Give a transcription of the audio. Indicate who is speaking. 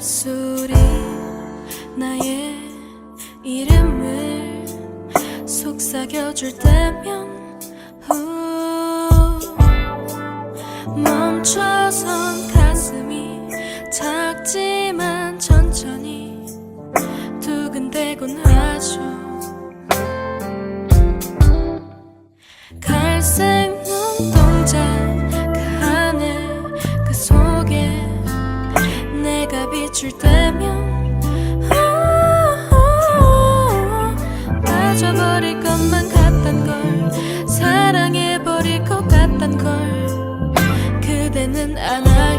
Speaker 1: 입술이 나의 이름을 속삭여줄 때면 후 멈춰선 가슴이 작지만 천천히 두근대곤 하죠 갈색 눈동자 비출 때면 아, 빠져버릴 것만 같단 걸 사랑해버릴 것 같단 걸. 그대는 안 알아